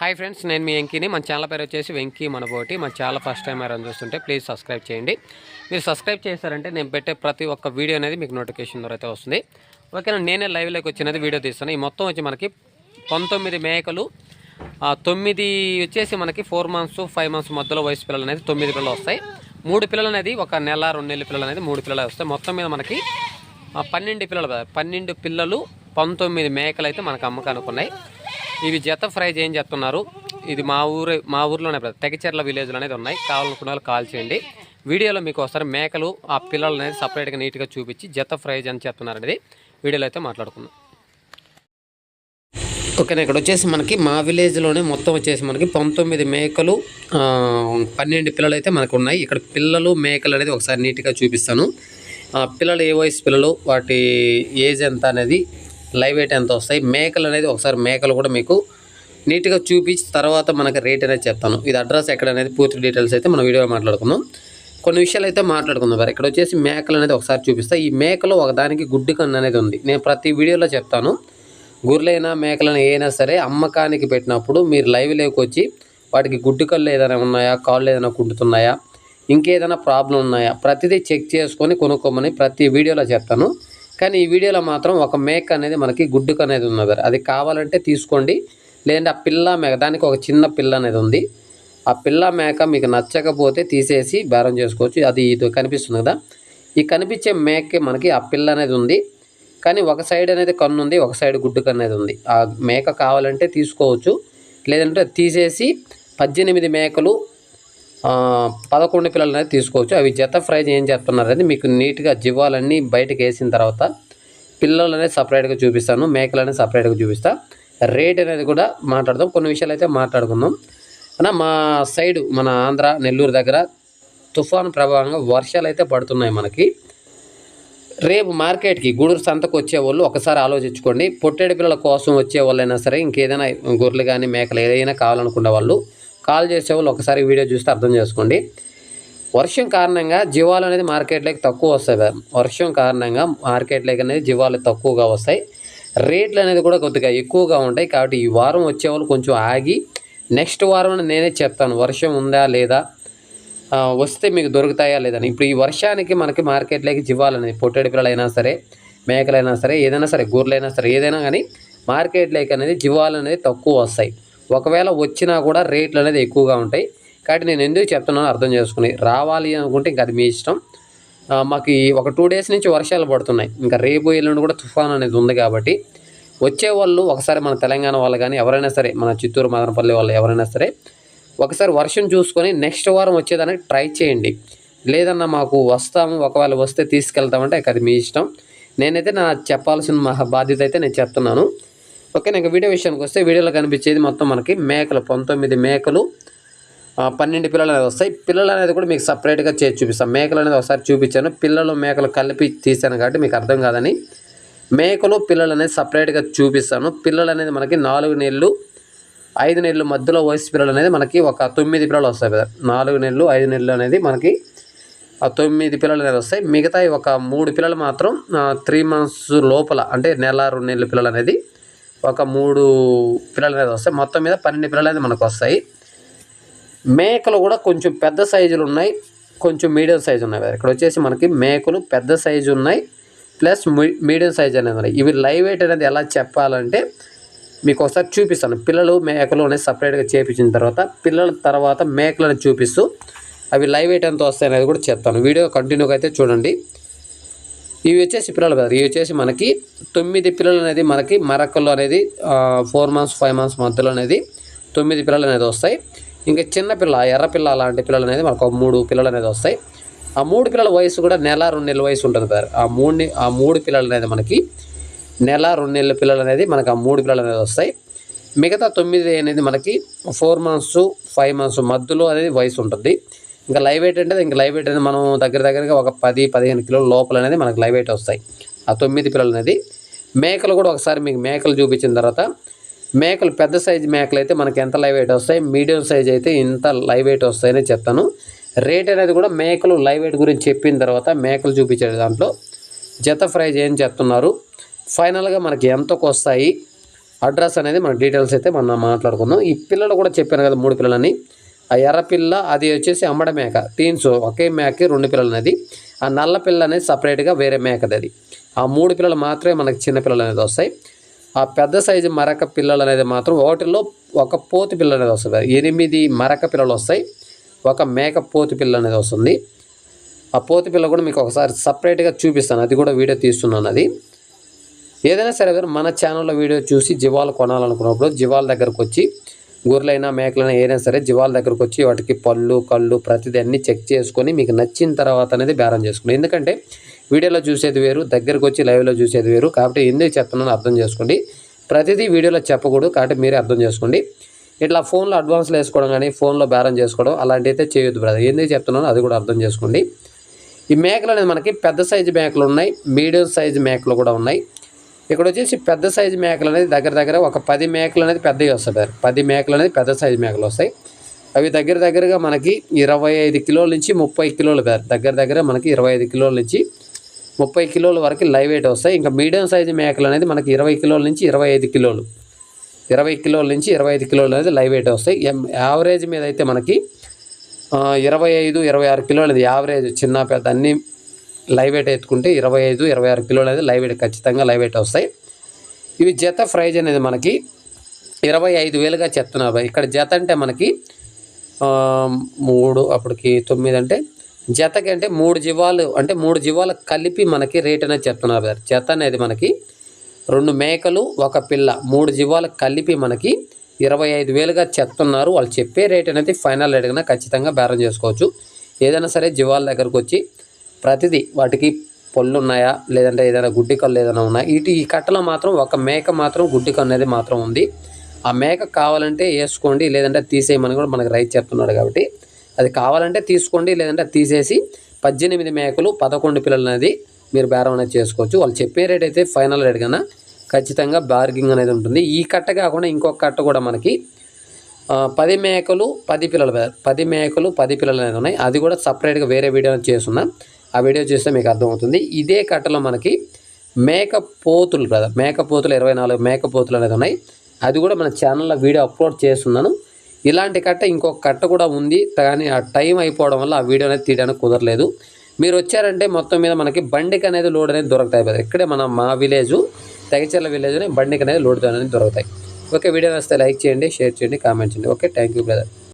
Hi friends నేను మీ వెంకీని. మన channel పేరు వచ్చేసి వెంకీ మనబోటి. మన ఛానల్ ఫస్ట్ టైం ఎవరైనా చూస్తుంటే ప్లీజ్ సబ్స్క్రైబ్ చేయండి. మీరు సబ్స్క్రైబ్ చేశారంటే నేను పెట్టే ప్రతి ఒక్క వీడియో అనేది మీకు నోటిఫికేషన్ ద్వారా అయితే వస్తుంది. ఓకేనా నేనే లైవ్లోకి వచ్చినది వీడియో తీస్తాను ఈ మొత్తం వచ్చి మనకి పంతొమ్మిది మేకలు తొమ్మిది వచ్చేసి మనకి ఫోర్ మంత్స్ ఫైవ్ మంత్స్ మధ్యలో వయసు పిల్లలు అనేది తొమ్మిది పిల్లలు వస్తాయి. మూడు పిల్లలు అనేది ఒక నెల రెండు నెలల పిల్లలు అనేది మూడు పిల్లలు వస్తాయి. మొత్తం మీద మనకి పన్నెండు పిల్లలు పన్నెండు పిల్లలు పంతొమ్మిది మేకలు అయితే మనకు అమ్మకానికి ఉన్నాయి. ఇవి జత ఫ్రైజ్ ఏం చెప్తున్నారు. ఇది మా ఊరు మా ఊర్లోనే తెగచెర్ల విలేజ్లో అనేది ఉన్నాయి. కావాలనుకున్న వాళ్ళు కాల్ చేయండి. వీడియోలో మీకు ఒకసారి మేకలు ఆ పిల్లలు అనేది సపరేట్గా నీట్గా చూపించి జత ఫ్రైజ్ అని చెప్తున్నారు అనేది వీడియోలో అయితే మాట్లాడుకుందాం. ఓకేనా ఇక్కడ వచ్చేసి మనకి మా విలేజ్లోనే మొత్తం వచ్చేసి మనకి పంతొమ్మిది మేకలు పన్నెండు పిల్లలు అయితే మనకు ఉన్నాయి. ఇక్కడ పిల్లలు మేకలు అనేది ఒకసారి నీట్గా చూపిస్తాను. ఆ, పిల్లలు ఏ వయసు పిల్లలు వాటి ఏజ్ ఎంత అనేది లైవ్ వెయిట్ ఎంత వస్తాయి? మేకలు అనేది ఒకసారి మేకలు కూడా మీకు నీట్గా చూపించి తర్వాత మనకి రేట్ అనేది చెప్తాను. ఇది అడ్రస్ ఎక్కడ అనేది పూర్తి డీటెయిల్స్ అయితే మనం వీడియో మాట్లాడుకుందాం. కొన్ని విషయాలు అయితే మాట్లాడుకుందాం. మరి ఇక్కడ వచ్చేసి మేకలు అనేది ఒకసారి చూపిస్తా. ఈ మేకలో ఒకదానికి గుడ్డు కన్ను అనేది ఉంది. నేను ప్రతి వీడియోలో చెప్తాను. గొర్రెలైనా మేకలైనా ఏదైనా సరే అమ్మకానికి పెట్టినప్పుడు మీరు లైవ్ వచ్చి వాటికి గుడ్డు కళ్ళు ఏదైనా ఉన్నాయా? కాళ్ళు ఏదైనా కుంటున్నాయా ఇంకేదైనా ప్రాబ్లం ఉన్నాయా? ప్రతిదీ చెక్ చేసుకొని కొనుక్కోమని ప్రతి వీడియోలో చెప్తాను. కానీ ఈ వీడియోలో మాత్రం ఒక మేక అనేది మనకి గుడ్డుకు అనేది ఉన్నది అది కావాలంటే తీసుకోండి. లేదంటే ఆ పిల్ల మేక దానికి ఒక చిన్న పిల్ల అనేది ఉంది. ఆ పిల్ల మేక మీకు నచ్చకపోతే తీసేసి బేరం చేసుకోవచ్చు. అది ఇది కనిపిస్తుంది కదా. ఈ కనిపించే మేక మనకి ఆ పిల్ల అనేది ఉంది. కానీ ఒక సైడ్ అనేది కన్ను ఉంది ఒక సైడ్ గుడ్డుకు అనేది ఉంది. ఆ మేక కావాలంటే తీసుకోవచ్చు. లేదంటే తీసేసి పద్దెనిమిది మేకలు పదకొండు పిల్లలు అనేది తీసుకోవచ్చు. అవి జత ఫ్రై ఏం చేస్తున్నారనేది మీకు నీట్గా జీవాలన్నీ బయటకు వేసిన తర్వాత పిల్లలు అనేది సపరేట్గా చూపిస్తాను. మేకలు అనేది సపరేట్గా చూపిస్తా. రేట్ అనేది కూడా మాట్లాడదాం. కొన్ని విషయాలు అయితే మాట్లాడుకుందాం. అన్న మా సైడ్ మన ఆంధ్ర నెల్లూరు దగ్గర తుఫాను ప్రభావంగా వర్షాలు అయితే పడుతున్నాయి మనకి. రేపు మార్కెట్కి గూడూరు సంతకు వచ్చేవాళ్ళు ఒకసారి ఆలోచించుకోండి. పొట్టేడు పిల్లల కోసం వచ్చే వాళ్ళైనా సరే ఇంకేదైనా గొర్రెలు కానీ మేకలు ఏదైనా కావాలనుకున్న వాళ్ళు కాల్ చేసేవాళ్ళు ఒకసారి వీడియో చూస్తే అర్థం చేసుకోండి. వర్షం కారణంగా జీవాలు అనేది మార్కెట్లోకి తక్కువ వస్తాయి కదా. వర్షం కారణంగా మార్కెట్లోకి అనేది జీవాలు తక్కువగా వస్తాయి. రేట్లు అనేది కూడా కొద్దిగా ఎక్కువగా ఉంటాయి. కాబట్టి ఈ వారం వచ్చే వాళ్ళు కొంచెం ఆగి నెక్స్ట్ వారం నేనే చెప్తాను. వర్షం ఉందా లేదా? వస్తే మీకు దొరుకుతాయా లేదని ఇప్పుడు ఈ వర్షానికి మనకి మార్కెట్లోకి జీవాలనేది పొట్టేడు పిల్లలైనా సరే మేకలైనా సరే ఏదైనా సరే గొర్రెలైనా సరే ఏదైనా కానీ మార్కెట్లోకి అనేది జీవాలు అనేది తక్కువ వస్తాయి. ఒకవేళ వచ్చినా కూడా రేట్లు అనేది ఎక్కువగా ఉంటాయి. కాబట్టి నేను ఎందుకు చెప్తున్నానో అర్థం చేసుకుని రావాలి అనుకుంటే ఇంకా అది మీ ఇష్టం. మాకు ఈ ఒక టూ డేస్ నుంచి వర్షాలు పడుతున్నాయి. ఇంకా రేపు ఎల్లుండి కూడా తుఫాన్ అనేది ఉంది కాబట్టి వచ్చే వాళ్ళు ఒకసారి మన తెలంగాణ వాళ్ళు కానీ ఎవరైనా సరే మన చిత్తూరు మదనపల్లి వాళ్ళు ఎవరైనా సరే ఒకసారి వర్షం చూసుకొని నెక్స్ట్ వారం వచ్చేదానికి ట్రై చేయండి. లేదన్నా మాకు వస్తాము ఒకవేళ వస్తే తీసుకెళ్తామంటే అది మీ ఇష్టం. నేనైతే నా చెప్పాల్సిన బాధ్యత అయితే నేను చెప్తున్నాను. ఓకే నాకు వీడియో విషయానికి వస్తే వీడియోలో కనిపించేది మొత్తం మనకి మేకలు పంతొమ్మిది మేకలు పన్నెండు పిల్లలు అనేది వస్తాయి. పిల్లలు అనేది కూడా మీకు సపరేట్గా చేసి చూపిస్తాను మేకలు అనేది ఒకసారి చూపించాను. పిల్లలు మేకలు కలిపి తీసాను కాబట్టి మీకు అర్థం కాదని. మేకలు పిల్లలు అనేది సపరేట్గా చూపిస్తాను. పిల్లలు అనేది మనకి నాలుగు నెలలు ఐదు నెలలు మధ్యలో వయసు పిల్లలు అనేది మనకి ఒక తొమ్మిది పిల్లలు వస్తాయి కదా. నాలుగు నెలలు ఐదు నెలలు అనేది మనకి ఆ తొమ్మిది పిల్లలు అనేది వస్తాయి. మిగతా ఒక మూడు పిల్లలు మాత్రం త్రీ మంత్స్ లోపల అంటే నెల రెండు నెలల పిల్లలు అనేది ఒక మూడు పిల్లలు అనేది వస్తాయి. మొత్తం మీద పన్నెండు పిల్లలు అనేది మనకు వస్తాయి. మేకలు కూడా కొంచెం పెద్ద సైజులు ఉన్నాయి. కొంచెం మీడియం సైజు ఉన్నాయి. ఇక్కడ వచ్చేసి మనకి మేకలు పెద్ద సైజు ఉన్నాయి. ప్లస్ మీడియం సైజ్ అనేది ఉన్నాయి. ఇవి లైవ్ వెయిట్ అనేది ఎలా చెప్పాలంటే మీకు ఒకసారి చూపిస్తాను. పిల్లలు మేకలు అనేది సపరేట్గా చేపించిన తర్వాత పిల్లల తర్వాత మేకలను చూపిస్తూ అవి లైవ్ వెయిట్ ఎంత వస్తాయి అనేది కూడా చెప్తాను. వీడియో కంటిన్యూగా అయితే చూడండి. ఇవి వచ్చేసి పిల్లలు కదా. ఇవి వచ్చేసి మనకి తొమ్మిది పిల్లలు అనేది మనకి మరకల్లో అనేది ఫోర్ మంత్స్ ఫైవ్ మంత్స్ మధ్యలో అనేది తొమ్మిది పిల్లలు అనేది వస్తాయి. ఇంకా చిన్న పిల్ల ఎర్ర పిల్ల అలాంటి పిల్లలు అనేది మనకు ఒక మూడు పిల్లలు అనేది వస్తాయి. ఆ మూడు పిల్లల వయసు కూడా నెల రెండు నెలల వయసు ఉంటుంది కదా ఆ మూడు ఆ మూడు పిల్లలు అనేది మనకి నెల రెండు నెలల పిల్లలు అనేది మనకి ఆ మూడు పిల్లలు అనేది వస్తాయి. మిగతా తొమ్మిది అనేది మనకి ఫోర్ మంత్స్ ఫైవ్ మంత్స్ మధ్యలో అనేది వయసు ఉంటుంది. ఇంకా లైవ్ వెయిట్ అంటే ఇంకా లైవ్ వెయిట్ అనేది మనం దగ్గర దగ్గరగా ఒక పది పదిహేను కిలోల లోపల అనేది మనకు లైవ్ వెయిట్ వస్తాయి. ఆ తొమ్మిది పిల్లలు అనేది మేకలు కూడా ఒకసారి మీకు మేకలు చూపించిన తర్వాత మేకలు పెద్ద సైజు మేకలు అయితే మనకి ఎంత లైవ్ వెయిట్ వస్తాయి? మీడియం సైజ్ అయితే ఇంత లైవ్ వెయిట్ వస్తాయని చెప్తాను. రేట్ అనేది కూడా మేకలు లైవ్ వెయిట్ గురించి చెప్పిన తర్వాత మేకలు చూపించే దాంట్లో. జత ప్రైజ్ ఏం చెప్తున్నారు? ఫైనల్గా మనకి ఎంతకు వస్తాయి? అడ్రస్ అనేది మన డీటెయిల్స్ అయితే మనం మాట్లాడుకుందాం. ఈ పిల్లలు కూడా చెప్పాను కదా మూడు పిల్లలని. ఆ ఎర్రపిల్ల అది వచ్చేసి అమ్మడ మేక. టీన్స్ ఒకే మేకకి రెండు పిల్లలు అనేది ఆ నల్ల పిల్ల అనేది సపరేట్గా వేరే మేకది అది. ఆ మూడు పిల్లలు మాత్రమే మనకి చిన్న పిల్లలు అనేది వస్తాయి. ఆ పెద్ద సైజు మరక పిల్లలు అనేది మాత్రం వాటిల్లో ఒక పోతు పిల్ల అనేది వస్తుంది. ఎనిమిది మరక పిల్లలు వస్తాయి. ఒక మేక పోతు పిల్ల అనేది వస్తుంది. ఆ పోతు పిల్ల కూడా మీకు ఒకసారి సపరేట్గా చూపిస్తాను. అది కూడా వీడియో తీస్తున్నాను అది. ఏదైనా సరే మన ఛానల్లో వీడియో చూసి జీవాలు కొనాలనుకున్నప్పుడు జీవాల దగ్గరకు వచ్చి గొర్రెలైనా మేకలైనా ఏదైనా సరే జీవాల దగ్గరకు వచ్చి వాటికి పళ్ళు కళ్ళు ప్రతిదీ అన్ని చెక్ చేసుకొని మీకు నచ్చిన తర్వాత అనేది బేరం చేసుకోండి. ఎందుకంటే వీడియోలో చూసేది వేరు దగ్గరకు వచ్చి లైవ్లో చూసేది వేరు. కాబట్టి ఎందుకు చెప్తున్నానో అర్థం చేసుకోండి. ప్రతిదీ వీడియోలో చెప్పకూడదు కాబట్టి మీరే అర్థం చేసుకోండి. ఇట్లా ఫోన్లో అడ్వాన్స్లు వేసుకోవడం కానీ ఫోన్లో బేరం చేసుకోవడం అలాంటివి అయితే చేయొద్దు బ్రదర్. ఎందుకు చెప్తున్నానో అది కూడా అర్థం చేసుకోండి. ఈ మేకలు అనేది మనకి పెద్ద సైజు మేకలు ఉన్నాయి మీడియం సైజు మేకలు కూడా ఉన్నాయి. ఇక్కడ వచ్చేసి పెద్ద సైజు మేకలు అనేది దగ్గర దగ్గర ఒక పది మేకలు అనేది పెద్దవి వస్తాయి పది మేకలు అనేది పెద్ద సైజు మేకలు వస్తాయి. అవి దగ్గర దగ్గరగా మనకి ఇరవై ఐదు కిలోల నుంచి ముప్పై కిలోలు బ్రదర్. దగ్గర దగ్గర మనకి ఇరవై ఐదు కిలోల నుంచి ముప్పై కిలోల వరకు లైవ్ వెయిట్ వస్తాయి. ఇంకా మీడియం సైజు మేకలు అనేది మనకి ఇరవై కిలోల నుంచి ఇరవై ఐదు కిలోలు. ఇరవై కిలోల నుంచి ఇరవై ఐదు కిలోలు అనేది లైవ్ వెయిట్ వస్తాయి. ఎం- యావరేజ్ మీద అయితే మనకి ఇరవై ఐదు ఇరవై ఆరు కిలోలు అనేది యావరేజ్ చిన్న పెద్ద అన్ని లైవ్ వెయిట్ ఎత్తుకుంటే ఇరవై ఐదు ఇరవై ఆరు కిలోలు అనేది లైవ్ వెయిట్ ఖచ్చితంగా లైవ్ వెయిట్ వస్తాయి. ఇవి జత ప్రైజ్ అనేది మనకి ఇరవై ఐదు వేలుగా చెప్తున్నారు ఇక్కడ జత అంటే మనకి మూడు అప్పటికి తొమ్మిది అంటే జతకి అంటే మూడు జీవాలు అంటే మూడు జీవాలు కలిపి మనకి రేట్ అనేది చెప్తున్నారు బ్రదర్. జత అనేది మనకి రెండు మేకలు ఒక పిల్ల మూడు జీవాలు కలిపి మనకి ఇరవై ఐదు వేలుగా చెప్తున్నారు. వాళ్ళు చెప్పే రేట్ అనేది ఫైనల్ రేట్ కన్నా ఖచ్చితంగా బేరం చేసుకోవచ్చు. ఏదైనా సరే జీవాల దగ్గరకు వచ్చి ప్రతిదీ వాటికి పళ్ళు ఉన్నాయా లేదంటే ఏదైనా గుడ్డి కళ్ళు ఏదైనా ఉన్నాయా? ఇటు ఈ కట్టలో మాత్రం ఒక మేక మాత్రం గుడ్డి కన్ను అనేది మాత్రం ఉంది. ఆ మేక కావాలంటే వేసుకోండి లేదంటే తీసేయమని కూడా మనకు రైతు చెప్తున్నాడు కాబట్టి. అది కావాలంటే తీసుకోండి లేదంటే తీసేసి పద్దెనిమిది మేకలు పదకొండు పిల్లలు అనేది మీరు బేరం అనేది చేసుకోవచ్చు. వాళ్ళు చెప్పే రేట్ అయితే ఫైనల్ రేట్ కన్నా ఖచ్చితంగా బార్గింగ్ అనేది ఉంటుంది. ఈ కట్ట కాకుండా ఇంకొక కట్ట కూడా మనకి పది మేకలు పది పిల్లలు పది మేకలు పది పిల్లలు అనేది ఉన్నాయి. అది కూడా సపరేట్గా వేరే వీడియో చేస్తున్నా. ఆ వీడియో చూస్తే మీకు అర్థమవుతుంది. ఇదే కట్టలో మనకి మేకపోతులు పోతులు బ్రదర్ మేక పోతులు ఇరవై నాలుగు మేక పోతులు అనేది ఉన్నాయి. అది కూడా మన ఛానల్లో వీడియో అప్లోడ్ చేస్తున్నాను. ఇలాంటి కట్ట ఇంకొక కట్ట కూడా ఉంది. కానీ ఆ టైం అయిపోవడం వల్ల ఆ వీడియో అనేది తీయడానికి కుదరలేదు. మీరు వచ్చారంటే మొత్తం మీద మనకి బండికి అనేది లోడ్ అనేది దొరుకుతాయి ఇక్కడే మన మా విలేజ్ తెగచెర్ల విలేజ్ని బండికి అనేది లోడ్ అనేది దొరుకుతాయి. ఓకే వీడియో వస్తే లైక్ చేయండి షేర్ చేయండి కామెంట్ చేయండి. Okay thank you brother.